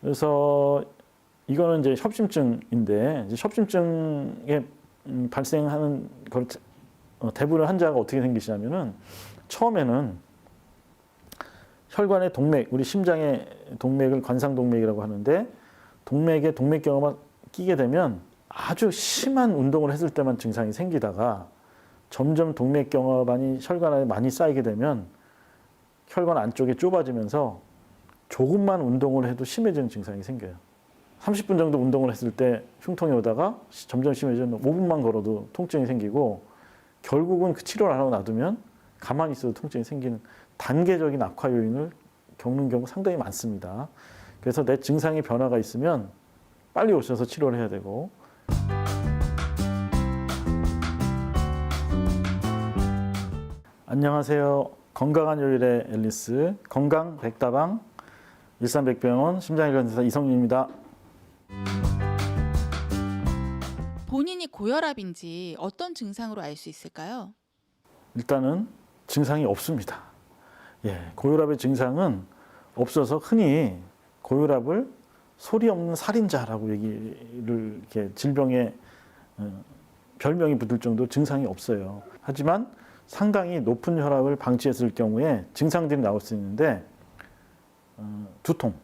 그래서 이거는 이제 협심증인데 이제 협심증에 음, 발생하는 걸 어, 대부분의 환자가 어떻게 생기시냐면은 처음에는 혈관의 동맥, 우리 심장의 동맥을 관상동맥이라고 하는데 동맥에 동맥경화가 끼게 되면 아주 심한 운동을 했을 때만 증상이 생기다가 점점 동맥경화반이 혈관 안에 많이 쌓이게 되면 혈관 안쪽에 좁아지면서 조금만 운동을 해도 심해지는 증상이 생겨요. 30분 정도 운동을 했을 때 흉통이 오다가 점점 심해지면 5분만 걸어도 통증이 생기고 결국은 그 치료를 안 하고 놔두면 가만히 있어도 통증이 생기는 단계적인 악화 요인을 겪는 경우 상당히 많습니다. 그래서 내 증상의 변화가 있으면 빨리 오셔서 치료를 해야 되고 안녕하세요. 건강한 요일의 앨리스 건강 백다방 일산백병원 심장일관의사 이성윤입니다. 본인이 고혈압인지 어떤 증상으로 알 수 있을까요? 일단은 증상이 없습니다. 예, 고혈압의 증상은 없어서 흔히 고혈압을 소리 없는 살인자라고 얘기를 이렇게 질병의 어, 별명이 붙을 정도 증상이 없어요. 하지만 상당히 높은 혈압을 방치했을 경우에 증상들이 나올 수 있는데 어, 두통,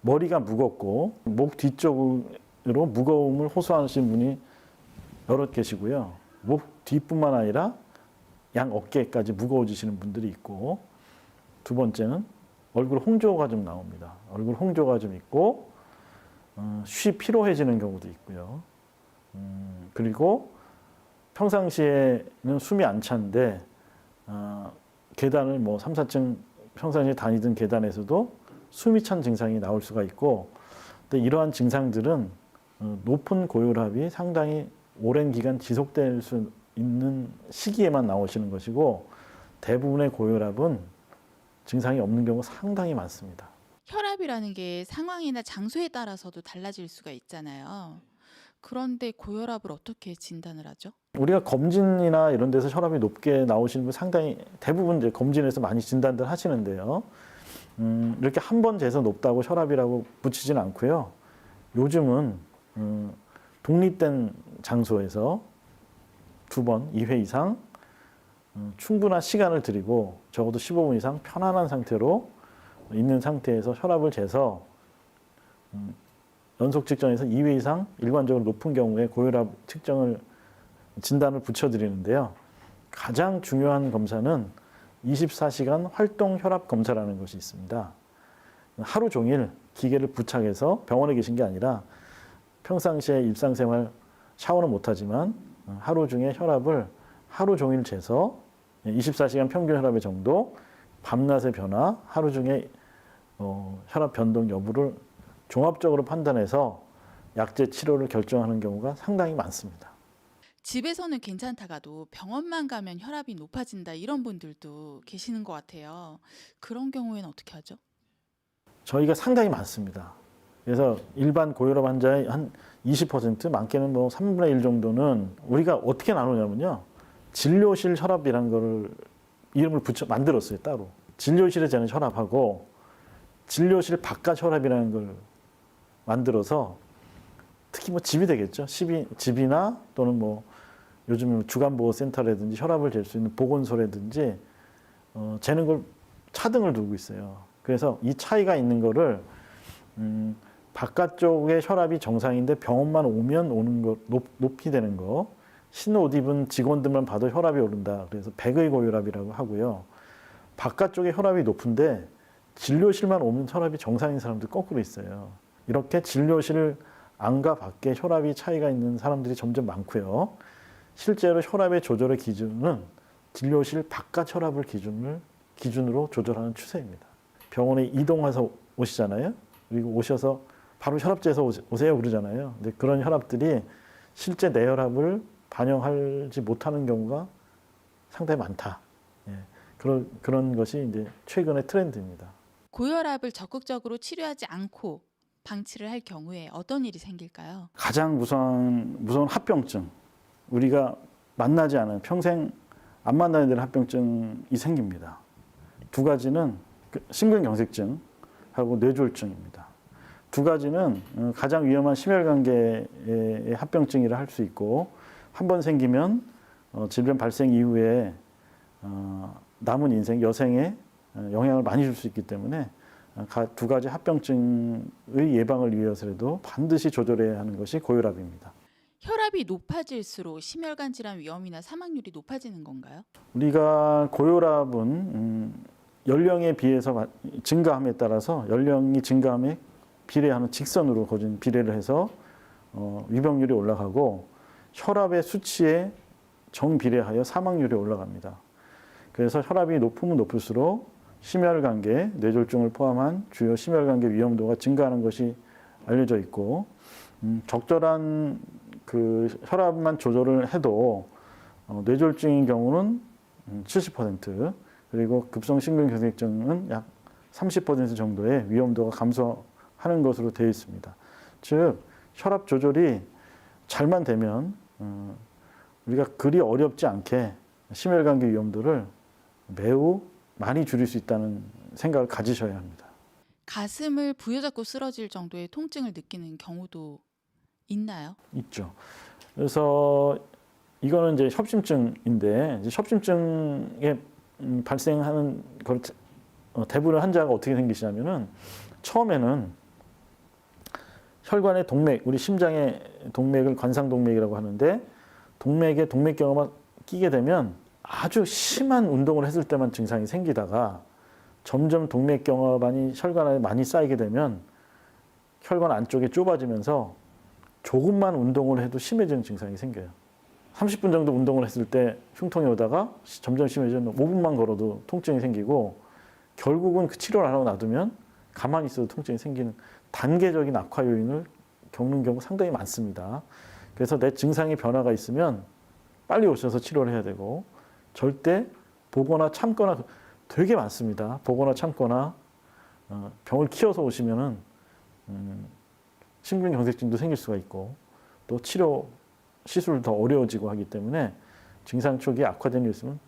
머리가 무겁고 목 뒤쪽으로 무거움을 호소하시는 분이 여럿 계시고요. 목 뒤뿐만 아니라 양 어깨까지 무거워지시는 분들이 있고 두 번째는 얼굴 홍조가 좀 나옵니다. 얼굴 홍조가 좀 있고 어, 쉬 피로해지는 경우도 있고요. 음, 그리고 평상시에는 숨이 안 차는데 어, 계단을 뭐 3, 4층 평상시에 다니던 계단에서도 숨이 찬 증상이 나올 수가 있고 근데 이러한 증상들은 어, 높은 고혈압이 상당히 오랜 기간 지속될 수 있는 시기에만 나오시는 것이고 대부분의 고혈압은 증상이 없는 경우가 상당히 많습니다. 혈압이라는 게 상황이나 장소에 따라서도 달라질 수가 있잖아요. 그런데 고혈압을 어떻게 진단을 하죠? 우리가 검진이나 이런 데서 혈압이 높게 나오시는 분 상당히 대부분 이제 검진에서 많이 진단들 하시는데요. 음, 이렇게 한 번 재서 높다고 혈압이라고 붙이진 않고요. 요즘은 음, 독립된 장소에서 두 번, 2회 이상 음, 충분한 시간을 들이고 적어도 15분 이상 편안한 상태로 있는 상태에서 혈압을 재서 음, 연속 측정에서 2회 이상 일관적으로 높은 경우에 고혈압 측정을 진단을 붙여드리는데요. 가장 중요한 검사는 24시간 활동 혈압 검사라는 것이 있습니다. 하루 종일 기계를 부착해서 병원에 계신 게 아니라 평상시에 일상생활 샤워는 못하지만 하루 중에 혈압을 하루 종일 재서 24시간 평균 혈압의 정도, 밤낮의 변화, 하루 중에 어, 혈압 변동 여부를 종합적으로 판단해서 약제 치료를 결정하는 경우가 상당히 많습니다. 집에서는 괜찮다가도 병원만 가면 혈압이 높아진다 이런 분들도 계시는 것 같아요. 그런 경우에는 어떻게 하죠? 저희가 상당히 많습니다. 그래서 일반 고혈압 환자의 한 20% 많게는 뭐 3분의 1 정도는 우리가 어떻게 나누냐면요. 진료실 혈압이라는 거를 이름을 붙여 만들었어요, 따로. 진료실에 재는 혈압하고 진료실 바깥 혈압이라는 걸 만들어서 특히 뭐 집이 되겠죠. 집이, 집이나 또는 뭐 요즘 주간보호센터라든지 혈압을 잴 수 있는 보건소라든지 어, 재는 걸 차등을 두고 있어요. 그래서 이 차이가 있는 거를 음, 바깥쪽의 혈압이 정상인데 병원만 오면 오는 거 높, 높이 되는 거 흰옷 입은 직원들만 봐도 혈압이 오른다. 그래서 백의 고혈압이라고 하고요. 바깥쪽의 혈압이 높은데 진료실만 오면 혈압이 정상인 사람들 거꾸로 있어요. 이렇게 진료실 안과 밖에 혈압이 차이가 있는 사람들이 점점 많고요. 실제로 혈압의 조절의 기준은 진료실 바깥 혈압을 기준을 기준으로 조절하는 추세입니다. 병원에 이동해서 오시잖아요. 그리고 오셔서 바로 혈압재에서 오세요 그러잖아요. 근데 그런 혈압들이 실제 내 혈압을 반영하지 못하는 경우가 상당히 많다. 예. 그런 그런 것이 이제 최근의 트렌드입니다. 고혈압을 적극적으로 치료하지 않고 방치를 할 경우에 어떤 일이 생길까요? 가장 무서운 무서운 합병증. 우리가 만나지 않은 평생 안 만나야 될 합병증이 생깁니다. 두 가지는 그 심근경색증하고 뇌졸중입니다. 두 가지는 어, 가장 위험한 심혈관계의 합병증이라 할 수 있고 한 번 생기면 어, 질병 발생 이후에 어, 남은 인생 여생에 어, 영향을 많이 줄 수 있기 때문에 두 가지 합병증의 예방을 위해서라도 반드시 조절해야 하는 것이 고혈압입니다. 혈압이 높아질수록 심혈관 질환 위험이나 사망률이 높아지는 건가요? 우리가 고혈압은 음, 연령에 비해서 마- 증가함에 따라서 연령이 증가함에 비례하는 직선으로 거진 비례를 해서 어, 위병률이 올라가고 혈압의 수치에 정비례하여 사망률이 올라갑니다. 그래서 혈압이 높으면 높을수록 심혈관계, 뇌졸중을 포함한 주요 심혈관계 위험도가 증가하는 것이 알려져 있고 음, 적절한 그 혈압만 조절을 해도 어, 뇌졸중인 경우는 음, 70% 그리고 급성 심근경색증은 약 30% 정도의 위험도가 감소하는 것으로 되어 있습니다. 즉 혈압 조절이 잘만 되면 어, 우리가 그리 어렵지 않게 심혈관계 위험도를 매우 많이 줄일 수 있다는 생각을 가지셔야 합니다. 가슴을 부여잡고 쓰러질 정도의 통증을 느끼는 경우도 있나요? 있죠. 그래서 이거는 이제 협심증인데 이제 협심증에 음, 발생하는 걸 어, 대부분의 환자가 어떻게 생기시냐면은 처음에는 혈관의 동맥, 우리 심장의 동맥을 관상동맥이라고 하는데 동맥에 동맥경화가 끼게 되면 아주 심한 운동을 했을 때만 증상이 생기다가 점점 동맥경화반이 혈관 안에 많이 쌓이게 되면 혈관 안쪽에 좁아지면서 조금만 운동을 해도 심해지는 증상이 생겨요. 30분 정도 운동을 했을 때 흉통이 오다가 시- 점점 심해지면 5분만 걸어도 통증이 생기고 결국은 그 치료를 안 하고 놔두면 가만히 있어도 통증이 생기는 단계적인 악화 요인을 겪는 경우 상당히 많습니다. 그래서 내 증상의 변화가 있으면 빨리 오셔서 치료를 해야 되고 절대 보거나 참거나 되게 많습니다. 보거나 참거나 어, 병을 키워서 오시면은 음, 심근경색증도 생길 수가 있고 또 치료 시술도 더 어려워지고 하기 때문에 증상 초기에 악화된 일 있으면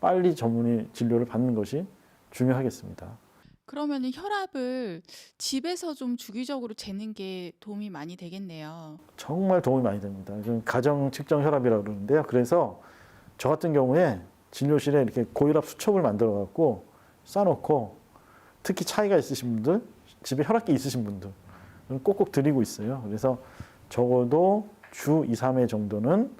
빨리 전문의 진료를 받는 것이 중요하겠습니다. 그러면 혈압을 집에서 좀 주기적으로 재는 게 도움이 많이 되겠네요. 정말 도움이 많이 됩니다. 가정 측정 혈압이라고 그러는데요. 그래서 저 같은 경우에 진료실에 이렇게 고혈압 수첩을 만들어 갖고 싸놓고 특히 차이가 있으신 분들, 집에 혈압계 있으신 분들 꼭꼭 드리고 있어요. 그래서 적어도 주 2, 3회 정도는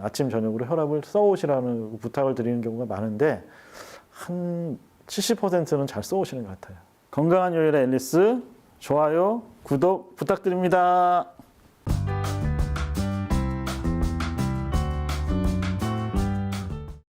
아침 저녁으로 혈압을 써오시라는 부탁을 드리는 경우가 많은데 한 70%는 잘 써오시는 것 같아요. 건강한 요일의 앨리스 좋아요, 구독 부탁드립니다.